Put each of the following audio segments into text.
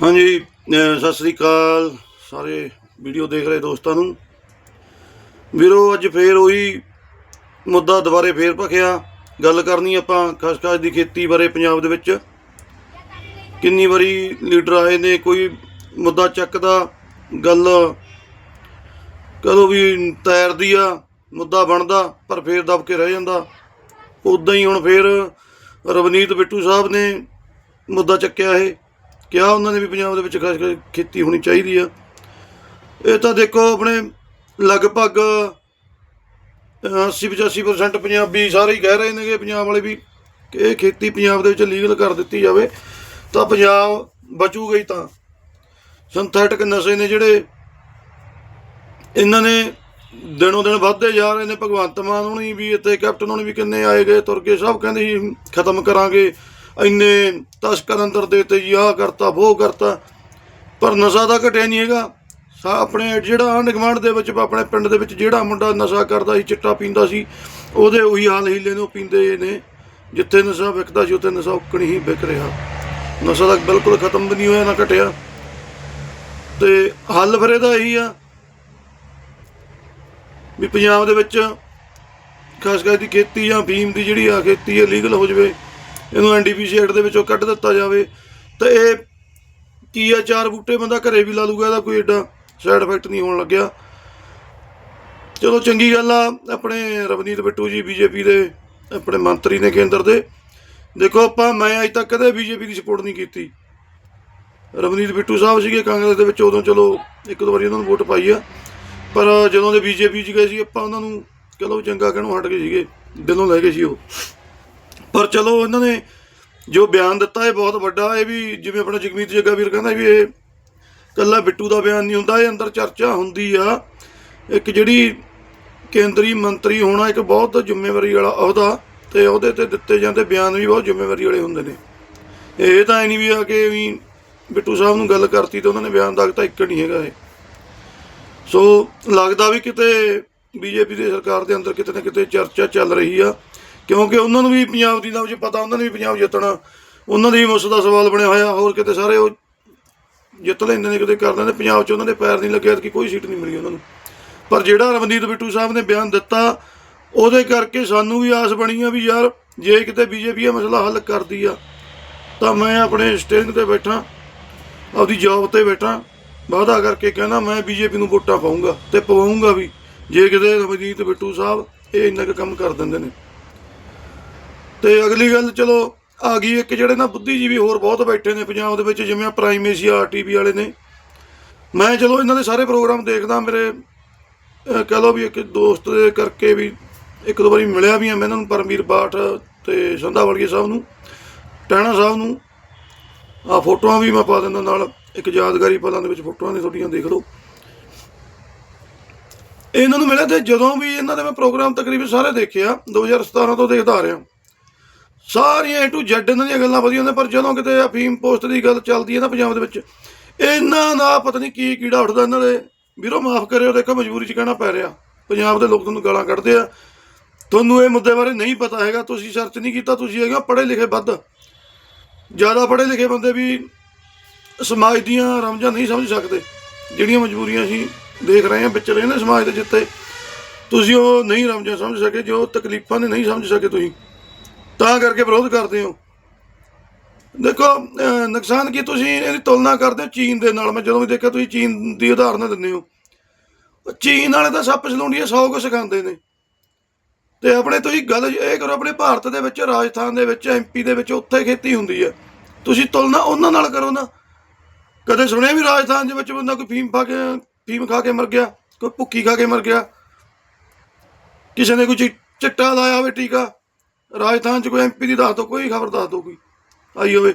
ਹਾਂਜੀ ਸਤਿ ਸ੍ਰੀ ਅਕਾਲ ਸਾਰੇ ਵੀਡੀਓ ਦੇਖ ਰਹੇ ਦੋਸਤਾਂ ਨੂੰ। ਵੀਰੋ, ਅੱਜ ਫੇਰ ਉਹੀ ਮੁੱਦਾ ਦੁਬਾਰੇ ਫੇਰ ਭਖਿਆ। ਗੱਲ ਕਰਨੀ ਆਪਾਂ ਖਸਖਸ ਦੀ ਖੇਤੀ ਬਾਰੇ ਪੰਜਾਬ ਦੇ ਵਿੱਚ। ਕਿੰਨੀ ਵਾਰੀ ਲੀਡਰ ਆਏ ਨੇ, ਕੋਈ ਮੁੱਦਾ ਚੱਕਦਾ, ਗੱਲ ਕਦੋਂ ਵੀ ਤੈਰਦੀ ਆ, ਮੁੱਦਾ ਬਣਦਾ, ਪਰ ਫੇਰ ਦਬ ਕੇ ਰਹਿ ਜਾਂਦਾ। ਉਦਾਂ ਹੀ ਹੁਣ ਫੇਰ ਰਵਨੀਤ ਬਿੱਟੂ ਸਾਹਿਬ ਨੇ ਮੁੱਦਾ ਚੱਕਿਆ ਇਹ। ਕਿਹਾ ਉਹਨਾਂ ਨੇ ਵੀ ਪੰਜਾਬ ਦੇ ਵਿੱਚ ਖਾਸ ਕਰ ਖੇਤੀ ਹੋਣੀ ਚਾਹੀਦੀ ਆ। ਇਹ ਤਾਂ ਦੇਖੋ ਆਪਣੇ ਲਗਭਗ 80 85% ਪੰਜਾਬੀ ਸਾਰੇ ਹੀ ਕਹਿ ਰਹੇ ਨੇਗੇ ਪੰਜਾਬ ਵਾਲੇ ਵੀ ਕਿ ਇਹ ਖੇਤੀ ਪੰਜਾਬ ਦੇ ਵਿੱਚ ਲੀਗਲ ਕਰ ਦਿੱਤੀ ਜਾਵੇ, ਤਾਂ ਪੰਜਾਬ ਬਚੂਗਾ ਹੀ ਤਾਂ। ਸਿੰਥੈਟਿਕ ਨਸ਼ੇ ਨੇ ਜਿਹੜੇ ਇਹਨਾਂ ਨੇ ਦਿਨੋਂ ਦਿਨ ਵੱਧਦੇ ਜਾ ਰਹੇ ਨੇ, ਭਗਵੰਤ ਮਾਨ ਹੋਣੀ ਵੀ, ਇੱਥੇ ਕੈਪਟਨ ਹੋਣੀ ਵੀ ਕਿੰਨੇ ਆਏ ਗਏ, ਤੁਰ ਕੇ ਸਭ ਕਹਿੰਦੇ ਜੀ ਖਤਮ ਕਰਾਂਗੇ। ਇੰਨੇ ਤਸਕਰ ਅੰਦਰ ਦੇਤੇ ਜੀ ਆਹ ਕਰਤਾ ਉਹ ਕਰਤਾ। ਪਰ ਨਸ਼ਾ ਤਾਂ ਘਟਿਆ ਨਹੀਂ ਹੈਗਾ। ਸਾ ਆਪਣੇ ਜਿਹੜਾ ਆਂਢ ਗੁਆਂਢ ਦੇ ਵਿੱਚ, ਆਪਣੇ ਪਿੰਡ ਦੇ ਵਿੱਚ ਜਿਹੜਾ ਮੁੰਡਾ ਨਸ਼ਾ ਕਰਦਾ ਸੀ, ਚਿੱਟਾ ਪੀਂਦਾ ਸੀ, ਉਹਦੇ ਉਹੀ ਹਾਲ ਹੀਲੇ ਨੂੰ ਪੀਂਦੇ ਨੇ। ਜਿੱਥੇ ਨਸ਼ਾ ਵਿਕਦਾ ਸੀ, ਉੱਥੇ ਨਸ਼ਾ ਉੱਕਣ ਹੀ ਵਿਕ ਰਿਹਾ। ਨਸ਼ਾ ਤਾਂ ਬਿਲਕੁਲ ਖਤਮ ਵੀ ਨਹੀਂ ਹੋਇਆ, ਨਾ ਘਟਿਆ। ਤੇ ਹੱਲ ਫਿਰ ਇਹਦਾ ਇਹੀ ਆ ਵੀ ਪੰਜਾਬ ਦੇ ਵਿੱਚ ਖਾਸ ਕਰਕੇ ਖੇਤੀ ਜਾਂ ਫੀਮ ਦੀ ਜਿਹੜੀ ਆ ਖੇਤੀ ਹੈ ਲੀਗਲ ਹੋ ਜਾਵੇ ਇਹਨੂੰ ਐਨਡੀਪੀਸੀ ਐਕਟ ਦੇ ਵਿੱਚੋਂ ਕੱਢ ਦਿੱਤਾ ਜਾਵੇ। ਤਾਂ ਇਹ ਕੀ ਆ? ਚਾਰ ਬੂਟੇ ਬੰਦਾ ਘਰੇ ਵੀ ਲਾ ਲੂਗਾ, ਇਹਦਾ ਕੋਈ ਏਡਾ ਸਾਈਡ ਇਫੈਕਟ ਨਹੀਂ ਹੋਣ ਲੱਗਿਆ। ਚਲੋ ਚੰਗੀ ਗੱਲ ਆ, ਆਪਣੇ ਰਵਨੀਤ ਬਿੱਟੂ ਜੀ ਬੀਜੇਪੀ ਦੇ, ਆਪਣੇ ਮੰਤਰੀ ਨੇ ਕੇਂਦਰ ਦੇ। ਦੇਖੋ ਆਪਾਂ, ਮੈਂ ਅਜ ਤੱਕ ਕਦੇ ਬੀਜੇਪੀ ਦੀ ਸਪੋਰਟ ਨਹੀਂ ਕੀਤੀ। ਰਵਨੀਤ ਬਿੱਟੂ ਸਾਹਿਬ ਸੀਗੇ, ਕਾਂਗਰਸ ਦੇ ਵਿੱਚ ਉਦੋਂ ਚਲੋ ਇੱਕ ਦੋ ਵਾਰੀ ਉਹਨਾਂ ਨੂੰ ਵੋਟ ਪਾਈ ਆ। ਪਰ ਜਦੋਂ ਦੇ ਬੀਜੇਪੀ 'ਚ ਗਏ ਸੀ, ਆਪਾਂ ਉਹਨਾਂ ਨੂੰ ਚਲੋ ਚੰਗਾ ਕਹਿਣੋਂ ਹਟ ਗਏ ਸੀਗੇ, ਦਿਲੋਂ ਲੈ ਗਏ ਸੀ ਉਹ। ਪਰ ਚਲੋ ਇਹਨਾਂ ਨੇ ਜੋ ਬਿਆਨ ਦਿੱਤਾ ਇਹ ਬਹੁਤ ਵੱਡਾ, ਇਹ ਵੀ ਜਿਵੇਂ ਆਪਣਾ ਜਗਮੀਤ ਜੱਗਾ ਵੀਰ ਕਹਿੰਦਾ ਵੀ ਇਹ ਕੱਲਾ ਬਿੱਟੂ ਦਾ ਬਿਆਨ ਨਹੀਂ ਹੁੰਦਾ, ਇਹ ਅੰਦਰ ਚਰਚਾ ਹੁੰਦੀ ਆ। ਇੱਕ ਜਿਹੜੀ ਕੇਂਦਰੀ ਮੰਤਰੀ ਹੋਣਾ, ਇੱਕ ਬਹੁਤ ਜ਼ਿੰਮੇਵਾਰੀ ਵਾਲਾ ਅਹੁਦਾ ਤੇ ਉਹਦੇ ਤੇ ਦਿੱਤੇ ਜਾਂਦੇ ਬਿਆਨ ਵੀ ਬਹੁਤ ਜ਼ਿੰਮੇਵਾਰੀ ਵਾਲੇ ਹੁੰਦੇ ਨੇ। ਇਹ ਤਾਂ ਐ ਨਹੀਂ ਵੀ ਆ ਕਿ ਵੀ ਬਿੱਟੂ ਸਾਹਿਬ ਨੂੰ ਗੱਲ ਕਰਤੀ ਤੇ ਉਹਨਾਂ ਨੇ ਬਿਆਨ ਦਾਗਤਾ ਇੱਕ ਨਹੀਂ ਹੈਗਾ ਇਹ। ਸੋ ਲੱਗਦਾ ਵੀ ਕਿਤੇ ਬੀਜੇਪੀ ਦੀ ਸਰਕਾਰ ਦੇ ਅੰਦਰ ਕਿਤੇ ਨਾ ਕਿਤੇ ਚਰਚਾ ਚੱਲ ਰਹੀ ਆ। ਕਿਉਂਕਿ ਉਹਨਾਂ ਨੂੰ ਵੀ ਪੰਜਾਬ ਦੀ ਦਾ ਵਿੱਚ ਪਤਾ, ਉਹਨਾਂ ਨੇ ਵੀ ਪੰਜਾਬ ਜਿੱਤਣਾ। ਉਹਨਾਂ ਦੀ ਵੀ ਮੁੱਸ ਦਾ ਸਵਾਲ ਬਣਿਆ ਹੋਇਆ, ਹੋਰ ਕਿਤੇ ਸਾਰੇ ਉਹ ਜਿੱਤ ਲੈਂਦੇ ਨੇ, ਕਿਤੇ ਕਰ ਦਿੰਦੇ ਪੰਜਾਬ 'ਚ ਉਹਨਾਂ ਦੇ ਪੈਰ ਨਹੀਂ ਲੱਗਿਆ ਕਿ ਕੋਈ ਸੀਟ ਨਹੀਂ ਮਿਲੀ ਉਹਨਾਂ ਨੂੰ। ਪਰ ਜਿਹੜਾ ਰਵਨੀਤ ਬਿੱਟੂ ਸਾਹਿਬ ਨੇ ਬਿਆਨ ਦਿੱਤਾ, ਉਹਦੇ ਕਰਕੇ ਸਾਨੂੰ ਵੀ ਆਸ ਬਣੀ ਆ ਵੀ ਯਾਰ, ਜੇ ਕਿਤੇ ਬੀਜੇਪੀ ਇਹ ਮਸਲਾ ਹੱਲ ਕਰਦੀ ਆ, ਤਾਂ ਮੈਂ ਆਪਣੇ ਸਟੇਰਿੰਗ ਤੇ ਬੈਠਾ, ਆਪਦੀ ਜੌਬ ਤੇ ਬੈਠਾ, ਵਾਅਦਾ ਕਰਕੇ ਕਹਿੰਦਾ ਮੈਂ ਬੀਜੇਪੀ ਨੂੰ ਵੋਟਾਂ ਪਾਉਂਗਾ ਤੇ ਪਵਾਉਂਗਾ ਵੀ। ਜੇ ਕਿਤੇ ਰਵਨੀਤ ਬਿੱਟੂ ਸਾਹਿਬ ਇਹ ਇੰਨਾ ਕੁ ਕੰਮ ਕਰ ਦਿੰਦੇ ਨੇ। ਤੇ ਅਗਲੀ ਗੱਲ ਚਲੋ ਆ ਗਈ ਇੱਕ ਜਿਹੜੇ ਨਾ ਬੁੱਧੀਜੀਵੀ ਹੋਰ ਬਹੁਤ ਬੈਠੇ ਨੇ ਪੰਜਾਬ ਦੇ ਵਿੱਚ, ਜਿਵੇਂ ਪ੍ਰਾਈਮ ਏਸ਼ੀਆ ਟੀਵੀ ਵਾਲੇ ਨੇ। ਮੈਂ ਚਲੋ ਇਹਨਾਂ ਦੇ ਸਾਰੇ ਪ੍ਰੋਗਰਾਮ ਦੇਖਦਾ, ਮੇਰੇ, ਅਹ, ਕਹਿ ਲਓ ਵੀ ਇੱਕ ਦੋਸਤ ਦੇ ਕਰਕੇ ਵੀ ਇੱਕ ਦੋ ਵਾਰੀ ਮਿਲਿਆ ਵੀ ਆ ਮੈਂ ਇਹਨਾਂ ਨੂੰ, ਪਰਮਵੀਰ ਬਾਠ ਤੇ ਸੰਧਾਵੜੀਏ ਸਾਹਿਬ ਨੂੰ ਟਹਿਣਾ ਸਾਹਿਬ ਨੂੰ। ਆ ਫੋਟੋਆਂ ਵੀ ਮੈਂ ਪਾ ਦਿੰਦਾ ਨਾਲ, ਇੱਕ ਯਾਦਗਾਰੀ ਪਲਾਂ ਦੇ ਵਿੱਚ ਫੋਟੋਆਂ ਨੇ ਤੁਹਾਡੀਆਂ ਦੇਖ ਲਓ। ਇਹਨਾਂ ਨੂੰ ਮਿਲਿਆ ਤੇ ਜਦੋਂ ਵੀ ਇਹਨਾਂ ਦੇ ਮੈਂ ਪ੍ਰੋਗਰਾਮ ਤਕਰੀਬਨ ਸਾਰੇ ਦੇਖਿਆ 2017 ਤੋਂ ਦੇਖਦਾ ਆ ਰਿਹਾ। ਸਾਰੀਆਂ ਏ ਟੂ ਜ਼ੈਡ ਇਹਨਾਂ ਦੀਆਂ ਗੱਲਾਂ ਵਧੀਆ ਹੁੰਦੀਆਂ ਪਰ ਜਦੋਂ ਕਿਤੇ ਅਫੀਮ ਪੋਸਟ ਦੀ ਗੱਲ ਚੱਲਦੀ ਹੈ ਨਾ ਪੰਜਾਬ ਦੇ ਵਿੱਚ, ਇਹਨਾਂ ਦਾ ਪਤਾ ਨਹੀਂ ਕੀ ਕੀੜਾ ਉੱਠਦਾ ਇਹਨਾਂ ਦੇ। ਵੀਰੋ, ਮਾਫ ਕਰਿਓ, ਦੇਖੋ ਮਜਬੂਰੀ 'ਚ ਕਹਿਣਾ ਪੈ ਰਿਹਾ। ਪੰਜਾਬ ਦੇ ਲੋਕ ਤੁਹਾਨੂੰ ਗਾਲਾਂ ਕੱਢਦੇ ਆ। ਤੁਹਾਨੂੰ ਇਹ ਮੁੱਦੇ ਬਾਰੇ ਨਹੀਂ ਪਤਾ ਹੈਗਾ, ਤੁਸੀਂ ਸਰਚ ਨਹੀਂ ਕੀਤਾ, ਤੁਸੀਂ ਹੈਗਾ ਪੜ੍ਹੇ ਲਿਖੇ ਵੱਧ। ਜ਼ਿਆਦਾ ਪੜ੍ਹੇ ਲਿਖੇ ਬੰਦੇ ਵੀ ਸਮਾਜ ਦੀਆਂ ਰਮਜਾਂ ਨਹੀਂ ਸਮਝ ਸਕਦੇ, ਜਿਹੜੀਆਂ ਮਜਬੂਰੀਆਂ ਅਸੀਂ ਦੇਖ ਰਹੇ ਹਾਂ, ਵਿੱਚ ਰਹੇ ਨੇ ਸਮਾਜ ਦੇ ਜਿੱਤੇ ਤੁਸੀਂ ਉਹ ਨਹੀਂ ਰਮਜਾਂ ਸਮਝ ਸਕੇ, ਜੋ ਤਕਲੀਫਾਂ ਨੇ ਨਹੀਂ ਸਮਝ ਸਕੇ ਤੁਸੀਂ। ਤਾਂ ਕਰਕੇ ਵਿਰੋਧ ਕਰਦੇ ਹੋ। ਦੇਖੋ ਨੁਕਸਾਨ ਕੀ ਤੁਸੀਂ ਇਹਦੀ ਤੁਲਨਾ ਕਰਦੇ ਹੋ ਚੀਨ ਦੇ ਨਾਲ। ਮੈਂ ਜਦੋਂ ਵੀ ਦੇਖਿਆ, ਤੁਸੀਂ ਚੀਨ ਦੀ ਉਦਾਹਰਨ ਦਿੰਦੇ ਹੋ। ਚੀਨ ਵਾਲੇ ਤਾਂ ਸੱਪ ਸਲੂੰਡੀਆਂ 100 ਕੁ ਸਿਖਾਉਂਦੇ ਨੇ। ਤੇ ਆਪਣੇ ਤੁਸੀਂ ਗੱਲ ਇਹ ਕਰੋ, ਆਪਣੇ ਭਾਰਤ ਦੇ ਵਿੱਚ, ਰਾਜਸਥਾਨ ਦੇ ਵਿੱਚ ਐਮਪੀ ਦੇ ਵਿੱਚ, ਉੱਥੇ ਖੇਤੀ ਹੁੰਦੀ ਹੈ ਤੁਸੀਂ ਤੁਲਨਾ ਉਹਨਾਂ ਨਾਲ ਕਰੋ ਨਾ। ਕਦੇ ਸੁਣਿਆ ਵੀ ਰਾਜਸਥਾਨ ਦੇ ਵਿੱਚ ਬੰਦਾ ਕੋਈ ਫੀਮ ਖਾ ਕੇ, ਫੀਮ ਖਾ ਕੇ ਮਰ ਗਿਆ, ਕੋਈ ਭੁੱਕੀ ਖਾ ਕੇ ਮਰ ਗਿਆ? ਕਿਸੇ ਨੇ ਕੋਈ ਚਿ- ਚਿੱਟਾ ਲਾਇਆ ਹੋਵੇ ਟੀਕਾ ਰਾਜਸਥਾਨ 'ਚ ਕੋਈ ਐਮਪੀ ਦੀ ਦੱਸ ਦੋ, ਕੋਈ ਖਬਰ ਦੱਸ ਦੋ ਕੋਈ। ਆਈ ਹੋਵੇ।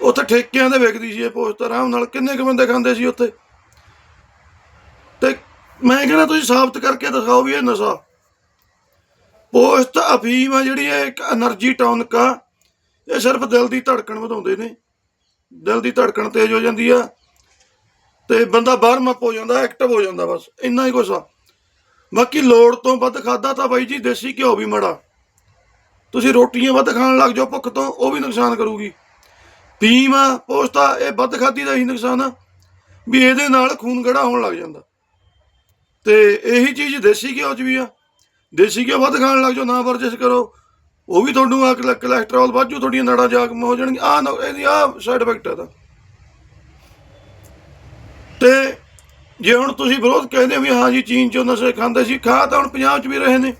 ਉੱਥੇ ਠੇਕਿਆਂ ਤੇ ਵੇਖਦੀ ਸੀ ਇਹ ਪੋਸਟ ਆਰਾਮ ਨਾਲ ਕਿੰਨੇ ਕੁ ਬੰਦੇ ਖਾਂਦੇ ਸੀ ਉੱਥੇ। ਤੇ ਮੈਂ ਕਹਿੰਦਾ, ਤੁਸੀਂ ਸਾਬਤ ਕਰਕੇ ਦਿਖਾਓ ਵੀ ਇਹ ਨਸ਼ਾ। ਪੋਸਟ ਅਫੀਮ ਆ ਜਿਹੜੀ ਇਹ ਇੱਕ એનર્ਜੀ ਟੌਨਿਕ ਆ, ਇਹ ਸਿਰਫ ਦਿਲ ਦੀ ਧੜਕਣ ਵਧਾਉਂਦੇ ਨੇ। ਦਿਲ ਦੀ ਧੜਕਣ ਤੇਜ਼ ਹੋ ਜਾਂਦੀ ਆ, ਤੇ ਬੰਦਾ ਬਾਹਰ ਅਪ ਹੋ ਜਾਂਦਾ ਐਕਟਿਵ ਹੋ ਜਾਂਦਾ ਬਸ, ਇੰਨਾ ਹੀ ਕੁਛ ਆ। ਬਾਕੀ ਲੋੜ ਤੋਂ ਵੱਧ ਖਾਦਾ ਤਾਂ ਬਾਈ ਜੀ, ਦੇਸੀ ਘਿਓ ਵੀ ਮੜਾ। ਤੁਸੀਂ ਰੋਟੀਆਂ ਵੱਧ ਖਾਣ ਲੱਗ ਜਾਓ ਭੁੱਖ ਤੋਂ, ਉਹ ਵੀ ਨੁਕਸਾਨ ਕਰੂਗੀ। ਫੀਮ ਆ ਪੋਸਤਾ ਇਹ ਵੱਧ ਖਾਦੀ ਦਾ ਹੀ ਨੁਕਸਾਨ ਆ, ਵੀ ਇਹਦੇ ਨਾਲ ਖੂਨ ਗੜਾ ਹੋਣ ਲੱਗ ਜਾਂਦਾ। ਤੇ ਇਹੀ ਚੀਜ਼ ਦੇਸੀ ਘਿਓ 'ਚ ਵੀ ਆ। ਦੇਸੀ ਘਿਓ ਵੱਧ ਖਾਣ ਲੱਗ ਜਾਓ, ਨਾ ਵਰਜਿਸ਼ ਕਰੋ। ਉਹ ਵੀ ਤੁਹਾਨੂੰ ਆ ਕੋਲੇ- ਕੋਲੇਸਟ੍ਰੋਲ ਵਾਧੂ, ਤੁਹਾਡੀਆਂ ਨਾੜਾਂ ਜਾਗਮ ਹੋ ਜਾਣਗੀਆਂ। ਆ ਇਹਦੀ ਆ ਸਾਈਡ ਇਫੈਕਟ ਹੈ ਦਾ ਤੇ ਜੇ ਹੁਣ ਤੁਸੀਂ ਵਿਰੋਧ ਕਹਿੰਦੇ ਹੋ ਵੀ ਹਾਂ ਜੀ, ਚੀਨ ਚੋਂ ਨਸ਼ੇ ਖਾਂਦੇ ਸੀ, ਖਾ ਤਾਂ ਹੁਣ ਪੰਜਾਬ 'ਚ ਵੀ ਰਹੇ ਨੇ।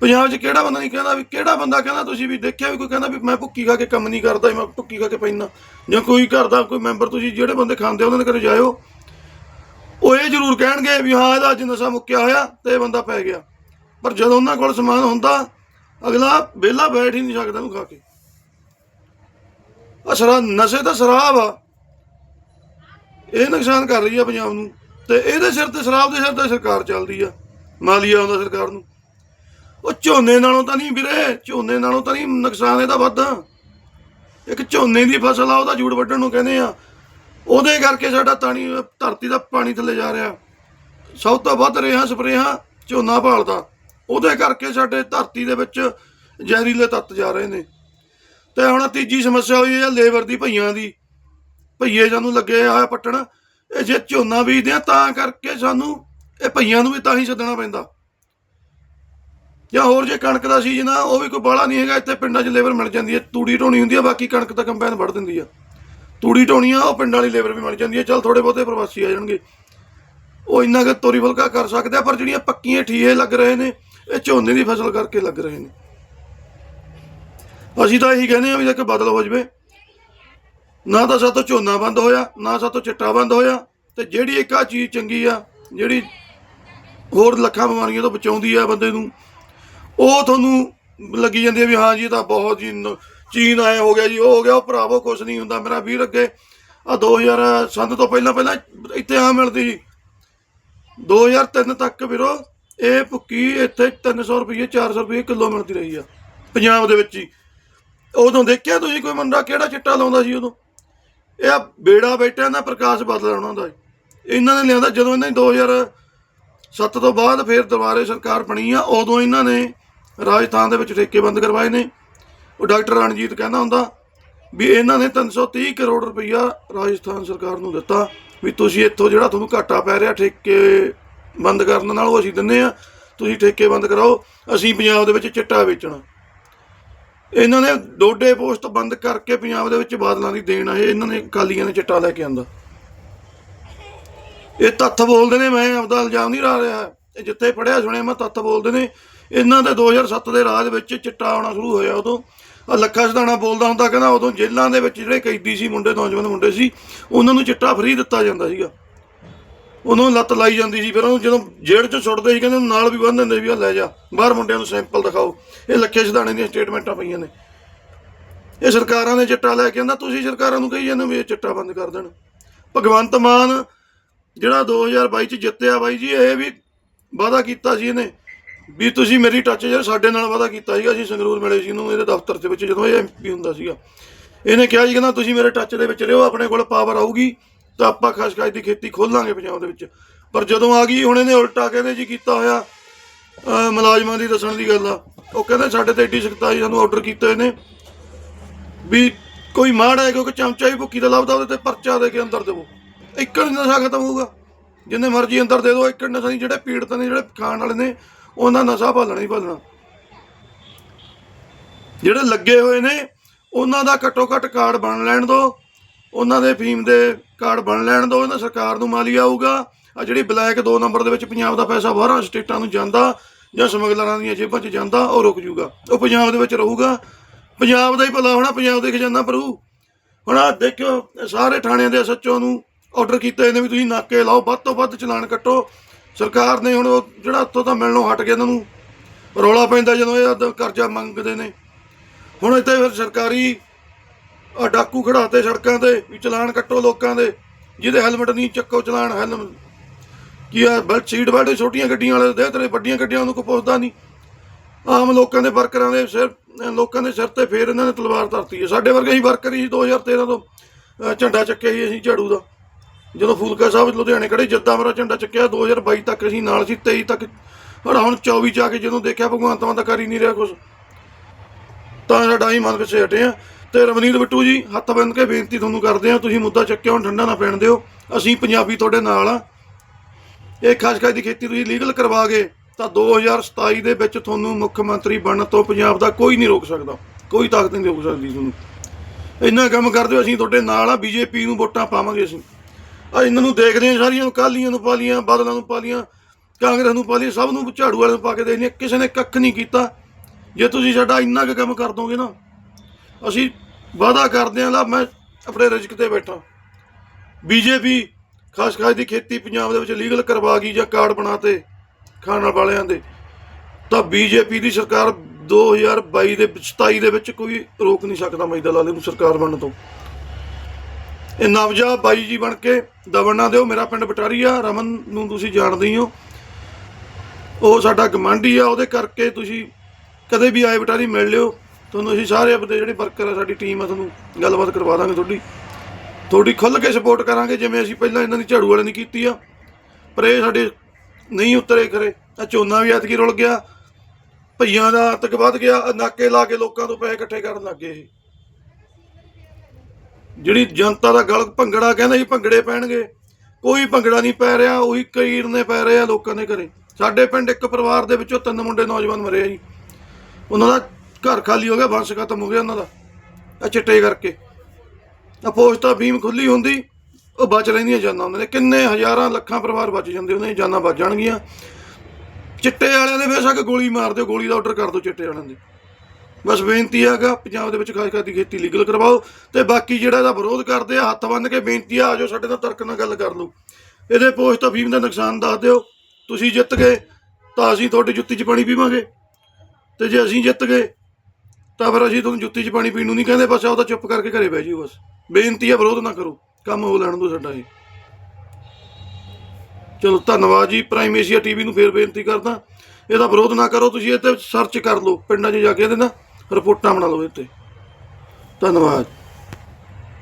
ਪੰਜਾਬ 'ਚ ਕਿਹੜਾ ਬੰਦਾ ਨਹੀਂ ਕਹਿੰਦਾ ਵੀ ਕਿਹੜਾ ਬੰਦਾ ਕਹਿੰਦਾ ਤੁਸੀਂ ਵੀ ਦੇਖਿਆ ਵੀ ਕੋਈ ਕਹਿੰਦਾ ਵੀ ਮੈਂ ਭੁੱਕੀ ਖਾ ਕੇ ਕੰਮ ਨਹੀਂ ਕਰਦਾ, ਮੈਂ ਭੁੱਕੀ ਖਾ ਕੇ ਪੈਂਦਾ। ਜਾਂ ਕੋਈ ਘਰ ਦਾ ਕੋਈ ਮੈਂਬਰ ਤੁਸੀਂ ਜਿਹੜੇ ਬੰਦੇ ਖਾਂਦੇ ਉਹਨਾਂ ਦੇ ਘਰੇ ਜਾਇਓ। ਉਹ ਇਹ ਜ਼ਰੂਰ ਕਹਿਣਗੇ ਵੀ ਹਾਂ, ਇਹਦਾ ਅੱਜ ਨਸ਼ਾ ਮੁੱਕਿਆ ਹੋਇਆ ਤੇ ਇਹ ਬੰਦਾ ਪੈ ਗਿਆ। ਪਰ ਜਦੋਂ ਉਹਨਾਂ ਕੋਲ ਸਮਾਨ ਹੁੰਦਾ, ਅਗਲਾ ਵਿਹਲਾ ਬੈਠ ਹੀ ਨਹੀਂ ਸਕਦਾ ਉਹਨੂੰ ਖਾ ਕੇ। ਅਸਰਾ ਨਸ਼ੇ ਦਾ ਸ਼ਰਾਬ ਆ। ਇਹ ਨੁਕਸਾਨ ਕਰ ਰਹੀ ਆ ਪੰਜਾਬ ਨੂੰ। ਤੇ ਇਹਦੇ ਸਿਰ ਤੇ ਸ਼ਰਾਬ ਦੇ ਸਿਰ ਤੇ ਸਰਕਾਰ ਚੱਲਦੀ ਆ। ਮਾਲੀਆ ਆਉਂਦਾ ਸਰਕਾਰ ਨੂੰ। ਉਹ ਝੋਨੇ ਨਾਲੋਂ ਤਾਂ ਨਹੀਂ ਵੀਰੇ, ਝੋਨੇ ਨਾਲੋਂ ਤਾਂ ਨਹੀਂ, ਨੁਕਸਾਨ ਇਹਦਾ ਵੱਧ। ਇੱਕ ਝੋਨੇ ਦੀ ਫਸਲ ਆ, ਉਹਦਾ ਜੂੜ ਵੱਢਣ ਨੂੰ ਕਹਿੰਦੇ ਆ। ਉਹਦੇ ਕਰਕੇ ਸਾਡਾ ਤਾਣੀ, ਧਰਤੀ ਦਾ ਪਾਣੀ ਥੱਲੇ ਜਾ ਰਿਹਾ। ਸਭ ਤੋਂ ਵੱਧ ਰੇਹਾਂ, ਸਪਰੇਹਾਂ, ਝੋਨਾ ਭਾਲਦਾ। ਉਹਦੇ ਕਰਕੇ ਸਾਡੇ ਧਰਤੀ ਦੇ ਵਿੱਚ ਜ਼ਹਿਰੀਲੇ ਤੱਤ ਜਾ ਰਹੇ ਨੇ। ਤੇ ਹੁਣ ਤੀਜੀ ਸਮੱਸਿਆ ਹੋਈ ਹੈ ਲੇਬਰ ਦੀ, ਭਈਆਂ ਦੀ। ਭਈਏ ਸਾਨੂੰ ਲੱਗੇ ਆ ਪੱਟਣ। ਇਹ ਜੇ ਝੋਨਾ ਬੀਜਦੇ ਆ, ਤਾਂ ਕਰਕੇ ਸਾਨੂੰ ਇਹ ਭਈਆਂ ਨੂੰ ਵੀ ਤਾਂ ਹੀ ਸੱਦਣਾ ਪੈਂਦਾ। ਜਾਂ ਹੋਰ ਜੇ ਕਣਕ ਦਾ ਸੀਜ਼ਨ ਆ, ਉਹ ਵੀ ਕੋਈ ਬਾਲਾ ਨਹੀਂ ਹੈਗਾ, ਇੱਥੇ ਪਿੰਡਾਂ 'ਚ ਲੇਬਰ ਮਿਲ ਜਾਂਦੀ ਹੈ ਤੂੜੀ ਢੋਣੀ ਹੁੰਦੀ ਆ, ਬਾਕੀ ਕਣਕ ਤਾਂ ਕੰਬਾਈਨ ਵੜ ਦਿੰਦੀ ਆ। ਤੂੜੀ ਢੋਣੀ ਆ, ਉਹ ਪਿੰਡਾਂ ਵਾਲੀ ਲੇਬਰ ਵੀ ਮਿਲ ਜਾਂਦੀ ਹੈ ਚਲ ਥੋੜੇ ਬਹੁਤੇ ਪ੍ਰਵਾਸੀ ਆ ਜਾਣਗੇ। ਉਹ ਇੰਨਾ ਕੁ ਤੋਰੀ ਫੁਲਕਾ ਕਰ ਸਕਦੇ ਆ, ਪਰ ਜਿਹੜੀਆਂ ਪੱਕੀਆਂ ਠੀਏ ਲੱਗ ਰਹੇ ਨੇ, ਇਹ ਝੋਨੇ ਦੀ ਫਸਲ ਕਰਕੇ ਲੱਗ ਰਹੇ ਨੇ। ਅਸੀਂ ਤਾਂ ਇਹੀ ਕਹਿੰਦੇ ਆ ਵੀ ਜੇ ਕਿ ਬਦਲ ਹੋ ਜਵੇ, ਨਾ ਤਾਂ ਸਾਤੋਂ ਝੋਨਾ ਬੰਦ ਹੋਇਆ, ਨਾ ਸਾਤੋਂ ਚਿੱਟਾ ਬੰਦ ਹੋਇਆ, ਤੇ ਜਿਹੜੀ ਇੱਕ ਆ ਚੀਜ਼ ਚੰਗੀ ਆ, ਜਿਹੜੀ ਹੋਰ ਲੱਖਾਂ ਬਿਮਾਰੀਆਂ ਤੋਂ ਬਚਾਉਂਦੀ ਆ ਬੰਦੇ ਨੂੰ ਉਹ ਤੁਹਾਨੂੰ ਲੱਗੀ ਜਾਂਦੀ ਹੈ ਵੀ ਹਾਂ ਜੀ, ਇਹ ਤਾਂ ਬਹੁਤ ਜੀ ਚੀਨ ਆਏ ਹੋ ਗਿਆ ਜੀ, ਉਹ ਹੋ ਗਿਆ, ਉਹ ਭਰਾਵੋ, ਕੁਛ ਨਹੀਂ ਹੁੰਦਾ, ਮੇਰਾ ਵੀਰ ਅੱਗੇ। ਆ 2000 ਸੰਨ ਤੋਂ ਪਹਿਲਾਂ ਪਹਿਲਾਂ ਇੱਥੇ ਆ ਮਿਲਦੀ ਸੀ। 2003 ਤੱਕ ਵੀਰੋ, ਇਹ ਭੁੱਕੀ ਇੱਥੇ 300 ਰੁਪਏ 400 ਰੁਪਏ ਕਿਲੋ ਮਿਲਦੀ ਰਹੀ ਆ, ਪੰਜਾਬ ਦੇ ਵਿੱਚ ਹੀ। ਉਦੋਂ ਦੇਖਿਆ ਤੁਸੀਂ ਕੋਈ ਮੁੰਡਾ ਕਿਹੜਾ ਚਿੱਟਾ ਲਾਉਂਦਾ ਸੀ ਉਦੋਂ? ਇਹ ਆ ਬੇੜਾ ਬੈਠਿਆਂ ਦਾ ਪ੍ਰਕਾਸ਼ ਬਦਲ ਉਹਨਾਂ ਦਾ। ਇਹਨਾਂ ਨੇ ਲਿਆਂਦਾ, ਜਦੋਂ ਇਹਨਾਂ ਨੇ 2007 ਤੋਂ ਬਾਅਦ ਫਿਰ ਦੁਬਾਰੇ ਸਰਕਾਰ ਬਣੀ ਆ, ਉਦੋਂ ਇਹਨਾਂ ਨੇ ਰਾਜਸਥਾਨ ਦੇ ਵਿੱਚ ਠੇਕੇ ਬੰਦ ਕਰਵਾਏ ਨੇ। ਉਹ ਡਾਕਟਰ ਰਣਜੀਤ ਕਹਿੰਦਾ ਹੁੰਦਾ ਵੀ ਇਹਨਾਂ ਨੇ 330 ਕਰੋੜ ਰੁਪਈਆ ਰਾਜਸਥਾਨ ਸਰਕਾਰ ਨੂੰ ਦਿੱਤਾ ਵੀ ਤੁਸੀਂ ਇੱਥੋਂ ਜਿਹੜਾ ਤੁਹਾਨੂੰ ਘਾਟਾ ਪੈ ਰਿਹਾ ਠੇਕੇ ਬੰਦ ਕਰਨ ਨਾਲ ਉਹ ਅਸੀਂ ਦਿੰਨੇ ਆ, ਤੁਸੀਂ ਠੇਕੇ ਬੰਦ ਕਰਾਓ, ਅਸੀਂ ਪੰਜਾਬ ਦੇ ਵਿੱਚ ਚਿੱਟਾ ਵੇਚਣਾ। ਇਹਨਾਂ ਨੇ ਡੋਡੇ ਪੋਸਟ ਬੰਦ ਕਰਕੇ ਪੰਜਾਬ ਦੇ ਵਿੱਚ ਬਾਦਲਾਂ ਦੀ ਦੇਣ ਆਏ, ਇਹਨਾਂ ਨੇ ਅਕਾਲੀਆਂ ਨੇ ਚਿੱਟਾ ਲੈ ਕੇ ਆਂਦਾ। ਇਹ ਤੱਥ ਬੋਲਦੇ ਨੇ, ਮੈਂ ਆਪਦਾ ਇਲਜ਼ਾਮ ਨਹੀਂ ਲਾ ਰਿਹਾ, ਇਹ ਜਿੱਥੇ ਪੜਿਆ ਸੁਣਿਆ ਮੈਂ ਤੱਥ ਬੋਲਦੇ ਨੇ। ਇਹਨਾਂ ਦੇ 2007 ਦੇ ਰਾਜ ਵਿੱਚ ਚਿੱਟਾ ਆਉਣਾ ਸ਼ੁਰੂ ਹੋਇਆ ਉਦੋਂ। ਆ ਲੱਖਾ ਸਦਾਣਾ ਬੋਲਦਾ ਹੁੰਦਾ ਕਹਿੰਦਾ ਉਦੋਂ ਜੇਲ੍ਹਾਂ ਦੇ ਵਿੱਚ ਜਿਹੜੇ ਕੈਦੀ ਸੀ, ਮੁੰਡੇ, ਨੌਜਵਾਨ ਮੁੰਡੇ ਸੀ, ਉਹਨਾਂ ਨੂੰ ਚਿੱਟਾ ਫਰੀ ਦਿੱਤਾ ਜਾਂਦਾ ਸੀਗਾ। ਉਹਨੂੰ ਲੱਤ ਲਾਈ ਜਾਂਦੀ ਸੀ, ਫਿਰ ਉਹਨੂੰ ਜਦੋਂ ਜੇਲ੍ਹ 'ਚ ਸੁੱਟਦੇ ਸੀ, ਕਹਿੰਦੇ ਉਹਨੂੰ ਨਾਲ ਵੀ ਬੰਨ ਦਿੰਦੇ ਵੀ ਆ ਲੈ ਜਾ, ਬਾਹਰ ਮੁੰਡਿਆਂ ਨੂੰ ਸੈਂਪਲ ਦਿਖਾਓ। ਇਹ ਲੱਖੇ ਸਦਾਣੇ ਦੀਆਂ ਸਟੇਟਮੈਂਟਾਂ ਪਈਆਂ ਨੇ। ਇਹ ਸਰਕਾਰਾਂ ਨੇ ਚਿੱਟਾ ਲੈ ਕੇ ਆਂਦਾ, ਤੁਸੀਂ ਸਰਕਾਰਾਂ ਨੂੰ ਕਹੀ ਜਾਂਦੇ ਵੀ ਇਹ ਚਿੱਟਾ ਬੰਦ ਕਰ ਦੇਣ। ਭਗਵੰਤ ਮਾਨ ਜਿਹੜਾ 2022 ਚ ਜਿੱਤਿਆ ਬਾਈ ਜੀ, ਇਹ ਵੀ ਵਾਅਦਾ ਕੀਤਾ ਸੀ ਇਹਨੇ। ਵੀ ਤੁਸੀਂ ਮੇਰੀ ਟੱਚ ਯਾਰ ਸਾਡੇ ਨਾਲ ਵਾਅਦਾ ਕੀਤਾ ਸੀਗਾ, ਅਸੀਂ ਸੰਗਰੂਰ ਮਿਲੇ ਸੀ ਇਹਨੂੰ ਇਹਦੇ ਦਫ਼ਤਰ ਦੇ ਵਿੱਚ ਜਦੋਂ ਇਹ ਐਮਪੀ ਹੁੰਦਾ ਸੀਗਾ। ਇਹਨੇ ਕਿਹਾ ਜੀ ਕਹਿੰਦਾ ਤੁਸੀਂ ਮੇਰੇ ਟੱਚ ਦੇ ਵਿੱਚ ਰਹੋ, ਆਪਣੇ ਕੋਲ ਪਾਵਰ ਆਊਗੀ, ਤਾਂ ਆਪਾਂ ਖਸਖਾਸ ਦੀ ਖੇਤੀ ਖੋਲਾਂਗੇ ਪੰਜਾਬ ਦੇ ਵਿੱਚ। ਪਰ ਜਦੋਂ ਆ ਗਈ, ਹੁਣ ਇਹਨੇ ਉਲਟਾ ਕਹਿੰਦੇ ਜੀ ਕੀਤਾ ਹੋਇਆ ਮੁਲਾਜ਼ਮਾਂ ਦੀ ਦੱਸਣ ਦੀ ਗੱਲ ਆ। ਉਹ ਕਹਿੰਦੇ ਸਾਡੇ ਤੇ ਏਡੀ ਸਖਤਾਈ ਸਾਨੂੰ ਆਰਡਰ ਕੀਤਾ ਇਹਨੇ। ਵੀ ਕੋਈ ਮਾੜਾ ਹੈ ਕਿਉਂਕਿ ਚਮਚਾ ਹੀ ਭੁੱਕੀ ਦਾ ਲੱਭਦਾ ਉਹਦੇ ਤੇ ਪਰਚਾ ਦੇ ਕੇ ਅੰਦਰ ਦੇਵੋ। ਇੱਕਣ ਨਸ਼ਾ ਖਤਮ ਹੋਊਗਾ। ਜਿੰਨੇ ਮਰਜ਼ੀ ਅੰਦਰ ਦੇ ਦਿਓ ਇੱਕੜ ਨਸ਼ਾ ਨਹੀਂ, ਜਿਹੜੇ ਪੀੜਤ ਨੇ, ਜਿਹੜੇ ਖਾਣ ਵਾਲੇ ਨੇ ਉਹਨਾਂ ਨਸ਼ਾ ਭਾਲਣਾ ਹੀ ਭਾਲਣਾ। ਜਿਹੜੇ ਲੱਗੇ ਹੋਏ ਨੇ, ਉਹਨਾਂ ਦਾ ਘੱਟੋ ਘੱਟ ਕਾਰਡ ਬਣ ਲੈਣ ਦਿਓ ਉਹਨਾਂ ਦੇ ਫੀਮ ਦੇ ਕਾਰਡ ਬਣ ਲੈਣ ਦਿਓ ਇਹਨਾਂ ਸਰਕਾਰ ਨੂੰ ਮਾਲੀ ਆਊਗਾ। ਆ ਜਿਹੜੀ ਬਲੈਕ 2 ਨੰਬਰ ਦੇ ਵਿੱਚ ਪੰਜਾਬ ਦਾ ਪੈਸਾ ਬਾਹਰਾਂ ਸਟੇਟਾਂ ਨੂੰ ਜਾਂਦਾ ਜਾਂ ਸਮਗਲਰਾਂ ਦੀਆਂ ਜੇਬਾਂ 'ਚ ਜਾਂਦਾ, ਉਹ ਰੁਕ ਜੂਗਾ ਉਹ ਪੰਜਾਬ ਦੇ ਵਿੱਚ ਰਹੂਗਾ। ਪੰਜਾਬ ਦਾ ਹੀ ਭਲਾ ਹੋਣਾ, ਪੰਜਾਬ ਦੇ ਖਜ਼ਾਨਾ ਭਰੂ। ਹੁਣ ਆ ਦੇਖਿਓ ਸਾਰੇ ਥਾਣਿਆਂ ਦੇ ਐਸਐਚਓ ਨੂੰ ਆਰਡਰ ਕੀਤਾ। ਇਹਨੇ ਵੀ ਤੁਸੀਂ ਨਾਕੇ ਲਾਓ, ਵੱਧ ਤੋਂ ਵੱਧ ਚਲਾਨ ਕੱਟੋ। ਸਰਕਾਰ ਨੇ ਹੁਣ ਉਹ ਜਿਹੜਾ ਉੱਥੋਂ ਤਾਂ ਮਿਲਣੋਂ ਹਟ ਗਿਆ ਇਹਨਾਂ ਨੂੰ ਰੌਲਾ ਪੈਂਦਾ ਜਦੋਂ ਇਹ ਕਰਜ਼ਾ ਮੰਗਦੇ ਨੇ। ਹੁਣ ਇੱਥੇ ਫਿਰ ਸਰਕਾਰੀ ਆਹ ਡਾਕੂ ਖੜਾਤੇ ਸੜਕਾਂ ਤੇ ਵੀ ਚਲਾਨ ਕੱਟੋ ਲੋਕਾਂ ਦੇ, ਜਿਹਦੇ ਹੈਲਮਟ ਨਹੀਂ, ਚੱਕੋ ਚਲਾਨ ਹੈਲਮਟ ਕੀ ਆ ਬਲ ਸੀਟ ਬੈਲਟ ਛੋਟੀਆਂ ਗੱਡੀਆਂ ਵਾਲੇ ਦੇ ਤੇਰੇ ਵੱਡੀਆਂ ਗੱਡੀਆਂ ਉਹਨੂੰ ਕੋਈ ਪੁੱਛਦਾ ਨਹੀਂ। ਆਮ ਲੋਕਾਂ ਦੇ ਵਰਕਰਾਂ ਦੇ ਸਿਰ ਲੋਕਾਂ ਦੇ ਸਿਰ ਤੇ ਫੇਰ ਇਹਨਾਂ ਨੇ ਤਲਵਾਰ ਧਰਤੀ ਹੈ। ਸਾਡੇ ਵਰਗੇ ਹੀ ਵਰਕਰ ਹੀ 2013 ਤੋਂ ਝੰਡਾ ਚੱਕਿਆ ਸੀ ਅਸੀਂ ਝਾੜੂ ਦਾ। ਜਦੋਂ ਫੂਲਕਾ ਸਾਹਿਬ ਲੁਧਿਆਣੇ ਖੜੇ, ਜੱਦਾ ਮੇਰਾ ਝੰਡਾ ਚੱਕਿਆ 2022 ਤੱਕ ਅਸੀਂ ਨਾਲ ਸੀ 23 ਤੱਕ। ਪਰ ਹੁਣ 24 ਚ ਆ ਕੇ ਜਦੋਂ ਦੇਖਿਆ ਭਗਵੰਤ ਮਾਨ ਤਾਂ ਕਰ ਹੀ ਨਹੀਂ ਰਿਹਾ ਕੁਝ ਤਾਂ ਸਾਡਾ ਹੀ ਮਨ ਪਿੱਛੇ ਹਟੇ ਆ ਤੇ ਰਵਨੀਤ ਬਿੱਟੂ ਜੀ, ਹੱਥ ਬੰਨ ਕੇ ਬੇਨਤੀ ਤੁਹਾਨੂੰ ਕਰਦੇ ਆ ਤੁਸੀਂ ਮੁੱਦਾ ਚੱਕਿਆ, ਹੁਣ ਠੰਡਾ ਨਾ ਪੈਣ ਦਿਓ। ਅਸੀਂ ਪੰਜਾਬੀ ਤੁਹਾਡੇ ਨਾਲ ਆ ਇਹ ਖਾਸ ਦੀ ਖੇਤੀ ਤੁਸੀਂ ਲੀਗਲ ਕਰਵਾ ਗਏ, ਤਾਂ 2027 ਦੇ ਵਿੱਚ ਤੁਹਾਨੂੰ ਮੁੱਖ ਮੰਤਰੀ ਬਣਨ ਤੋਂ ਪੰਜਾਬ ਦਾ ਕੋਈ ਨਹੀਂ ਰੋਕ ਸਕਦਾ। ਕੋਈ ਤਾਕਤ ਨਹੀਂ ਰੋਕ ਸਕਦੀ ਤੁਹਾਨੂੰ। ਇੰਨਾ ਕੰਮ ਕਰਦੇ ਹੋ ਅਸੀਂ ਤੁਹਾਡੇ ਨਾਲ ਆ ਬੀਜੇਪੀ ਨੂੰ ਵੋਟਾਂ ਪਾਵਾਂਗੇ ਅਸੀਂ। ਆ ਇਹਨਾਂ ਨੂੰ ਦੇਖਦੇ ਆ ਸਾਰੀਆਂ ਨੂੰ ਕਾਲੀਆਂ ਨੂੰ ਪਾਲੀਆਂ, ਬਾਦਲਾਂ ਨੂੰ ਪਾਲੀਆਂ, ਕਾਂਗਰਸ ਨੂੰ ਪਾਲੀਆਂ, ਸਭ ਨੂੰ ਝਾੜੂ ਵਾਲਿਆਂ ਨੂੰ ਪਾ ਕੇ ਦੇਣੀਆਂ ਕਿਸੇ ਨੇ ਕੱਖ ਨਹੀਂ ਕੀਤਾ। ਜੇ ਤੁਸੀਂ ਸਾਡਾ ਇੰਨਾ ਕੁ ਕੰਮ ਕਰ ਦੋਗੇ ਨਾ, ਅਸੀਂ ਵਾਅਦਾ ਕਰਦੇ ਹਾਂ, ਲਾ ਮੈਂ ਆਪਣੇ ਰਿਜਕ ਤੇ ਬੈਠਾ। ਬੀਜੇਪੀ ਖਾਸ ਖਾਸ ਦੀ ਖੇਤੀ ਪੰਜਾਬ ਦੇ ਵਿੱਚ ਲੀਗਲ ਕਰਵਾ ਗਈ ਜਾਂ ਕਾਰਡ ਬਣਾਤੇ ਖਾਣ ਵਾਲਿਆਂ ਦੇ, ਤਾਂ ਬੀਜੇਪੀ ਦੀ ਸਰਕਾਰ 2022 ਦੇ ਵਿੱਚ 27 ਦੇ ਵਿੱਚ ਕੋਈ ਰੋਕ ਨਹੀਂ ਸਕਦਾ ਮੈਦਾ ਲਾਲੇ ਨੂੰ ਸਰਕਾਰ ਬਣਨ ਤੋਂ। ਇਹ ਨਵਜਾ ਬਾਈ ਜੀ ਬਣ ਕੇ ਦਬਣ ਨਾ ਦਿਓ, ਮੇਰਾ ਪਿੰਡ ਬਟਾਰੀਆ, ਰਮਨ ਨੂੰ ਤੁਸੀਂ ਜਾਣਦੇ ਹੀ ਹੋ। ਉਹ ਸਾਡਾ ਗਮੰਡੀ ਆ, ਉਹਦੇ ਕਰਕੇ ਤੁਸੀਂ ਕਦੇ ਵੀ ਆਏ ਬਟਾਰੀ ਮਿਲ ਲਿਓ। ਤੁਹਾਨੂੰ ਅਸੀਂ ਸਾਰੇ ਆਪਣੇ ਜਿਹੜੇ ਵਰਕਰ ਆ, ਸਾਡੀ ਟੀਮ ਆ, ਤੁਹਾਨੂੰ ਗੱਲਬਾਤ ਕਰਵਾ ਦਾਂਗੇ ਤੁਹਾਡੀ। ਤੁਹਾਡੀ ਖੁੱਲ੍ਹ ਕੇ ਸਪੋਰਟ ਕਰਾਂਗੇ, ਜਿਵੇਂ ਅਸੀਂ ਪਹਿਲਾਂ ਇਹਨਾਂ ਦੀ ਝਾੜੂ ਵਾਲਿਆਂ ਦੀ ਕੀਤੀ ਆ। ਪਰ ਇਹ ਸਾਡੇ ਨਹੀਂ ਉਤਰੇ ਕਰੇ ਆ ਝੋਨਾ ਵੀ ਐਤਕੀ ਰੁਲ ਗਿਆ। ਭਈਆਂ ਦਾ ਤੱਕ ਵੱਧ ਗਿਆ ਨਾਕੇ ਲਾ ਕੇ ਲੋਕਾਂ ਤੋਂ ਪੈਸੇ ਇਕੱਠੇ ਕਰਨ ਲੱਗ ਗਏ ਇਹ। ਜਿਹੜੀ ਜਨਤਾ ਦਾ ਗਲ ਭੰਗੜਾ ਕਹਿੰਦਾ ਜੀ ਭੰਗੜੇ ਪੈਣਗੇ। ਕੋਈ ਭੰਗੜਾ ਨਹੀਂ ਪੈ ਰਿਹਾ, ਉਹੀ ਕਈਰ ਪੈ ਰਹੇ ਆ ਲੋਕਾਂ ਦੇ ਘਰੇ। ਸਾਡੇ ਪਿੰਡ ਇੱਕ ਪਰਿਵਾਰ ਦੇ ਵਿੱਚੋਂ ਤਿੰਨ ਮੁੰਡੇ ਨੌਜਵਾਨ ਮਰੇ ਆ ਜੀ। ਉਹਨਾਂ ਦਾ ਘਰ ਖਾਲੀ ਹੋ ਗਿਆ, ਵੰਸ਼ ਖਤਮ ਹੋ ਗਿਆ ਉਹਨਾਂ ਦਾ। ਆ ਚਿੱਟੇ ਕਰਕੇ। ਆ ਪੋਸਟਾ ਭੀਮ ਖੁੱਲੀ ਹੁੰਦੀ, ਉਹ ਬਚ ਰਹਿੰਦੀਆਂ ਜਾਨਾਂ ਉਹਨਾਂ ਦੇ। ਕਿੰਨੇ ਹਜ਼ਾਰਾਂ ਲੱਖਾਂ ਪਰਿਵਾਰ ਬਚ ਜਾਂਦੇ, ਉਹਨਾਂ ਦੀਆਂ ਜਾਨਾਂ ਬਚ ਜਾਣਗੀਆਂ। ਚਿੱਟੇ ਵਾਲਿਆਂ ਦੇ ਬੇਸ਼ੱਕ ਗੋਲੀ ਮਾਰ ਦਿਓ, ਗੋਲੀ ਦਾ ਆਰਡਰ ਕਰ ਦਿਓ ਚਿੱਟੇ ਵਾਲਿਆਂ ਦੇ। ਬਸ ਬੇਨਤੀ ਹੈਗਾ, ਪੰਜਾਬ ਦੇ ਵਿੱਚ ਖਾਸ ਕਰਕੇ ਖੇਤੀ ਲੀਗਲ ਕਰਵਾਓ ਤੇ ਬਾਕੀ ਜਿਹੜਾ ਇਹਦਾ ਵਿਰੋਧ ਕਰਦੇ ਆ, ਹੱਥ ਬੰਨ੍ਹ ਕੇ ਬੇਨਤੀ ਆ ਆਜੋ ਸਾਡੇ ਨਾਲ ਤਰਕ ਨਾਲ ਗੱਲ ਕਰ ਲਓ। ਇਹਦੇ ਪੋਸਟ ਅਫੀਮ ਦਾ ਨੁਕਸਾਨ ਦੱਸ ਦਿਓ, ਤੁਸੀਂ ਜਿੱਤ ਗਏ, ਤਾਂ ਅਸੀਂ ਤੁਹਾਡੀ ਜੁੱਤੀ 'ਚ ਪਾਣੀ ਪੀਵਾਂਗੇ। ਤੇ ਜੇ ਅਸੀਂ ਜਿੱਤ ਗਏ, ਤਾਂ ਫਿਰ ਅਸੀਂ ਤੁਹਾਨੂੰ ਜੁੱਤੀ 'ਚ ਪਾਣੀ ਪੀਣ ਨੂੰ ਨਹੀਂ ਕਹਿੰਦੇ, ਬਸ ਆਓ ਚੁੱਪ ਕਰਕੇ ਘਰੇ ਬਹਿ ਜਿਓ ਬਸ। ਬੇਨਤੀ ਆ, ਵਿਰੋਧ ਨਾ ਕਰੋ, ਕੰਮ ਹੋ ਲੈਣ ਦਿਓ ਸਾਡਾ ਇਹ। ਚਲੋ, ਧੰਨਵਾਦ ਜੀ, ਪ੍ਰਾਈਮ ਏਸ਼ੀਆ ਟੀਵੀ ਨੂੰ ਫੇਰ ਬੇਨਤੀ ਕਰਦਾ। ਇਹਦਾ ਵਿਰੋਧ ਨਾ ਕਰੋ, ਤੁਸੀਂ ਇਹ ਤੇ ਸਰਚ ਕਰ ਲਓ, ਪਿੰਡਾਂ 'ਚ ਜਾ ਕੇ ਇਹਦੇ ਨਾ ਰਿਪੋਰਟਾਂ ਬਣਾ ਲਓ ਇਹ ਤੇ। ਧੰਨਵਾਦ।